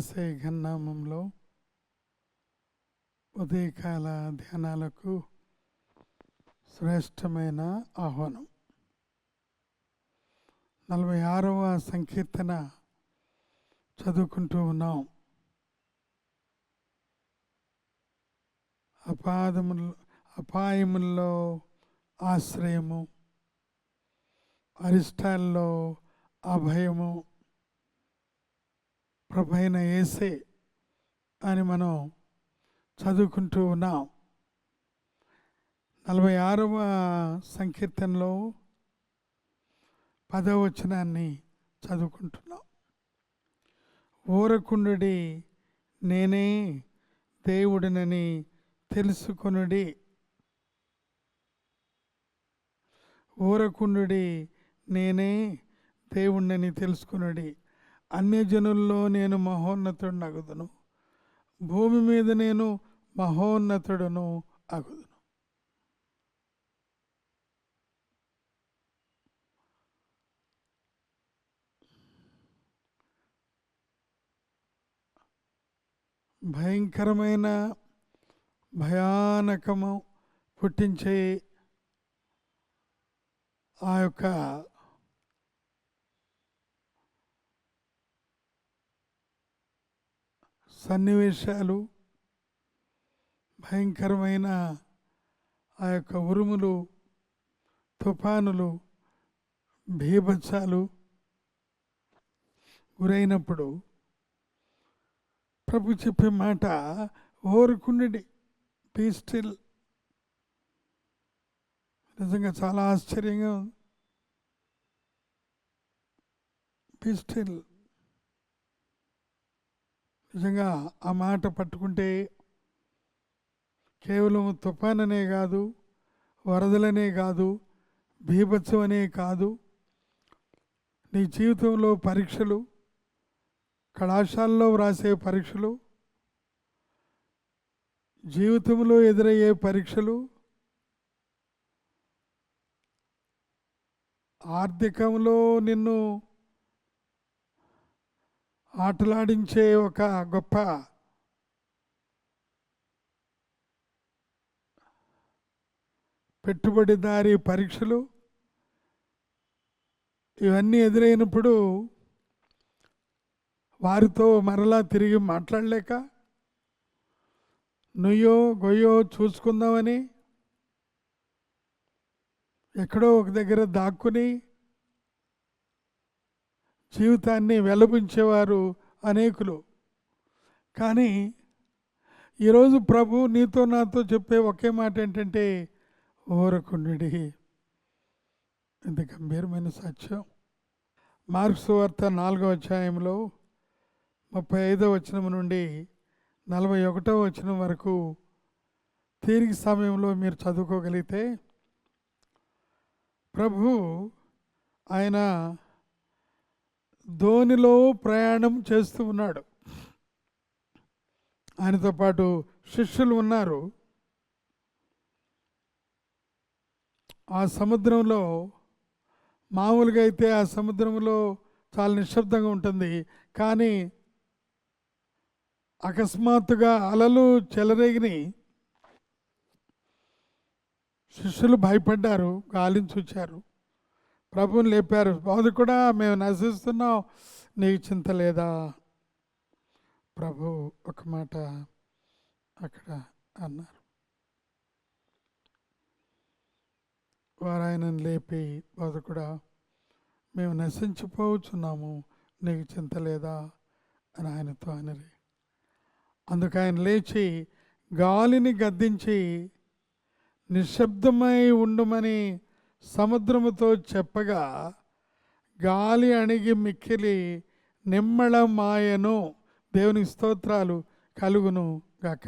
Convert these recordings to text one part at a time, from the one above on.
ఏసై ఘన్నామంలో ఉదయకాల ధ్యానాలకు శ్రేష్టమైన ఆహ్వానం. నలభై ఆరవ సంకీర్తన చదువుకుంటూ ఉన్నాం. అపాదములు అపాయముల్లో ఆశ్రయము అరిష్టాల్లో అభయము ప్రభైన ఏసే అని మనం చదువుకుంటూ ఉన్నాం. నలభై ఆరవ సంకీర్తనలో పదవచనాన్ని చదువుకుంటున్నాం. ఊరకుండుడి నేనే దేవుడినని తెలుసుకొనుడి. ఊరకుండుడి నేనే దేవుణ్ణని తెలుసుకునుడి. అన్యజనుల్లో నేను మహోన్నతుడిని అగుదును. భూమి మీద నేను మహోన్నతుడును అగుదును. భయంకరమైన భయానకము పుట్టించే ఆ యొక్క సన్నివేశాలు భయంకరమైన ఆ యొక్క ఉరుములు తుఫానులు భీభత్సాలు గురైనప్పుడు ప్రభు చెప్పే మాట ఓరుకుండి పీస్టిల్ నిజంగా చాలా ఆశ్చర్యంగా ఉంది. పీస్టిల్ నిజంగా ఆ మాట పట్టుకుంటే కేవలం తుఫాననే కాదు వరదలనే కాదు బీభత్సం అనే కాదు. నీ జీవితంలో పరీక్షలు కళాశాలలో వ్రాసే పరీక్షలు జీవితంలో ఎదురయ్యే పరీక్షలు ఆర్థికంలో నిన్ను ఆటలాడించే ఒక గొప్ప పెట్టుబడిదారి పరీక్షలు ఇవన్నీ ఎదురైనప్పుడు వారితో మరలా తిరిగి మాట్లాడలేక నుయ్యో గొయ్యో చూసుకుందామని ఎక్కడో ఒక దగ్గర దాక్కుని జీవితాన్ని వెలపించేవారు అనేకులు. కానీ ఈరోజు ప్రభు నీతో నాతో చెప్పే ఒకే మాట ఏంటంటే ఓరకుండి ఇంత గంభీరమైన సత్యం మార్క్స్ వార్త నాలుగో అధ్యాయంలో ముప్పై ఐదో వచనం నుండి నలభై ఒకటో వచనం వరకు తీరిక సమయంలో మీరు చదువుకోగలిగితే ప్రభు ఆయన ధోనిలో ప్రయాణం చేస్తూ ఉన్నాడు. ఆయనతో పాటు శిష్యులు ఉన్నారు. ఆ సముద్రంలో మామూలుగా అయితే ఆ సముద్రంలో చాలా నిశ్శబ్దంగా ఉంటుంది. కానీ అకస్మాత్తుగా అలలు చెలరేగిని శిష్యులు భయపడ్డారు గాలించి వచ్చారు ప్రభుని లేపారు. అది కూడా మేము నశిస్తున్నాం. నీకు చింత లేదా? ప్రభు ఒక మాట అక్కడ అన్నారు. వారు ఆయనను లేపి బాధ కూడా మేము నశించిపోవచ్చున్నాము నీకు చింత లేదా? అని ఆయనతో అనరి అందుకు ఆయన లేచి గాలిని గద్దించి నిశ్శబ్దమై ఉండమని సముద్రముతో చెప్పగా గాలి అణిగి మిక్కిలి నిమ్మళ మాయను దేవుని స్తోత్రాలు కలుగును గాక.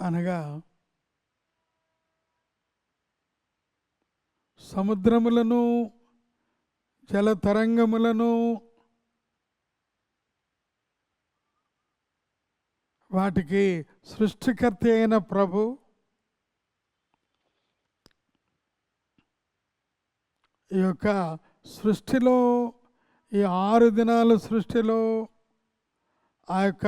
అనగా సముద్రములను జల వాటికి సృష్టికర్త అయిన ప్రభు. ఈ యొక్క సృష్టిలో ఈ ఆరు దినాల సృష్టిలో ఆ యొక్క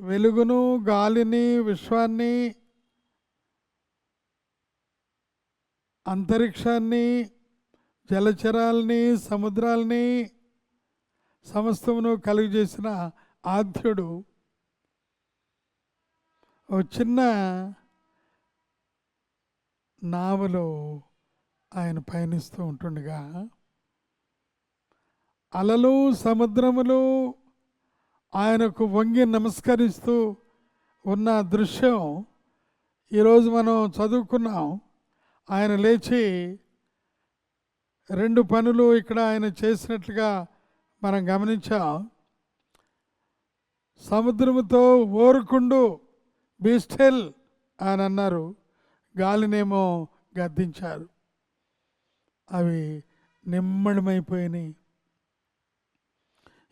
వెలుగును గాలిని విశ్వాన్ని అంతరిక్షాన్ని జలచరాల్ని సముద్రాల్ని సమస్తమును కలుగజేసిన ఆద్యుడు. ఓ చిన్న నావలో ఆయన పయనిస్తూ ఉంటుండగా అలలు సముద్రములు ఆయనకు వంగి నమస్కరిస్తూ ఉన్న దృశ్యం ఈరోజు మనం చదువుకున్నాం. ఆయన లేచి రెండు పనులు ఇక్కడ ఆయన చేసినట్లుగా మనం గమనించాం. సముద్రముతో ఓరుకుండు బీస్టెల్ అని అన్నారు. గాలినేమో గద్దించారు. అవి నిమ్మడమైపోయినాయి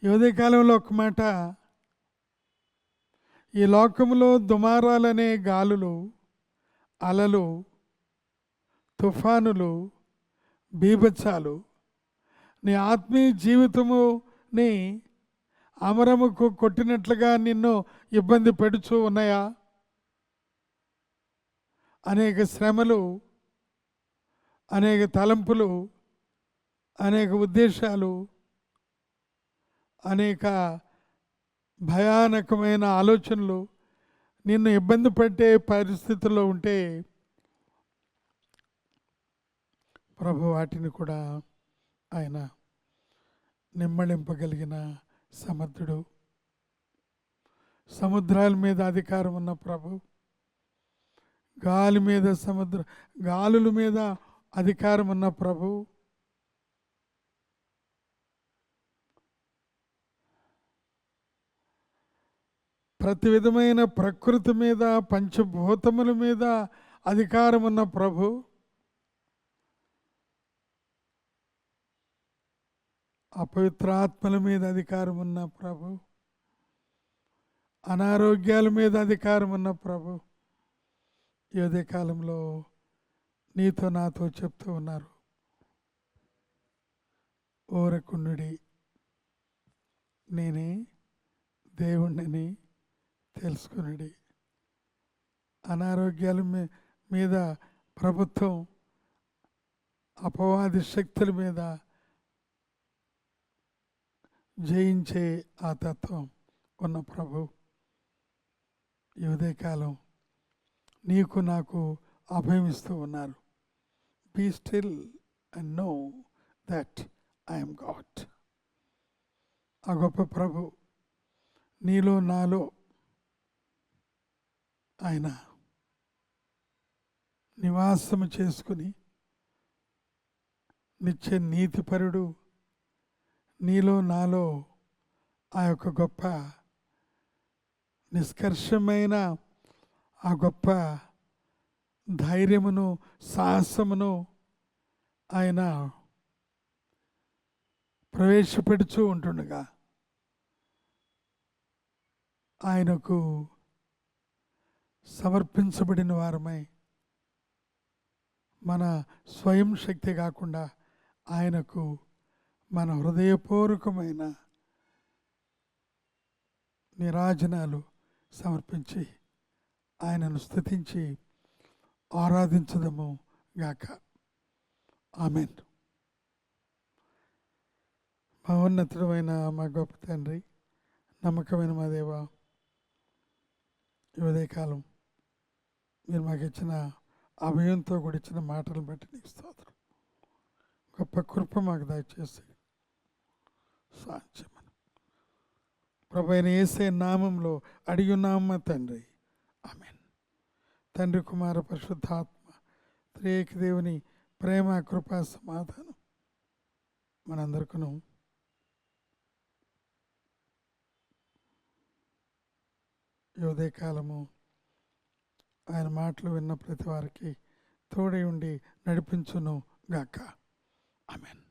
ఈ కాలంలో ఒక మాట ఈ లోకంలో దుమారాలనే గాలులు అలలు తుఫానులు బీభత్సాలు నీ ఆత్మీయ జీవితముని అమరముకు కొట్టినట్లుగా నిన్ను ఇబ్బంది పెడుచూ ఉన్నాయా? అనేక శ్రమలు అనేక తలంపులు అనేక ఉద్దేశాలు అనేక భయానకమైన ఆలోచనలు నిన్ను ఇబ్బంది పెట్టే పరిస్థితుల్లో ఉంటే ప్రభు వాటిని కూడా ఆయన నిమ్మళింపగలిగిన సమర్థుడు. సముద్రాల మీద అధికారం ఉన్న ప్రభు. గాలి మీద సముద్ర గాలుల మీద అధికారం ఉన్న ప్రభు. ప్రతి విధమైన ప్రకృతి మీద పంచభూతముల మీద అధికారం ఉన్న ప్రభు. అపవిత్రాత్మల మీద అధికారం ఉన్న ప్రభు అనారోగ్యాల మీద అధికారం ఉన్న ప్రభు ఈ కాలంలో నీతో నాతో చెప్తూ ఉన్నారు. ఓరకుండుడి నేనే దేవుణ్ణిని తెలుసుకునుడి. అనారోగ్యాల మీ- మీద ప్రభుత్వం అపవాది శక్తుల మీద జయించే ఆ తత్వం ఉన్న ప్రభు ఈ ఉదయకాలం నీకు నాకు అభయమిస్తూ ఉన్నారు. Be still and know that I'm God ఆ గొప్ప ప్రభు నీలో నాలో ఆయన నివాసము చేసుకుని నిత్య నీతిపరుడు నీలో నాలో ఆ యొక్క గొప్ప నిష్కర్షమైన ఆ గొప్ప ధైర్యమును సాహసమును ఆయన ప్రవేశపెడుచూ ఉంటుండగా ఆయనకు సమర్పించబడిన వారమై మన స్వయం శక్తి కాకుండా ఆయనకు మన హృదయపూర్వకమైన నిరాజనాలు సమర్పించి ఆయనను స్థుతించి ఆరాధించదము గాక. ఆమెన్. మహోన్నతుడమైన మా గొప్ప తండ్రి నమ్మకమైన మా దేవ ఉదయకాలం మీరు మాకు ఇచ్చిన అభయంతో కూడా ఇచ్చిన మాటలను బట్టి నీకు స్తోత్రం. గొప్ప కృప మాకు దయచేసి సాధ్యమని ప్రభైన ఏసే నామంలో అడిగి తండ్రి? ఆమెన్. తండ్రి కుమార పరిశుద్ధాత్మ త్రియేక దేవుని ప్రేమ కృపా సమాధానం మనందరికను యోదే కాలము ఆయన మాటలు విన్న ప్రతి వారికి తోడై ఉండి నడిపించును గాక. ఆమెన్.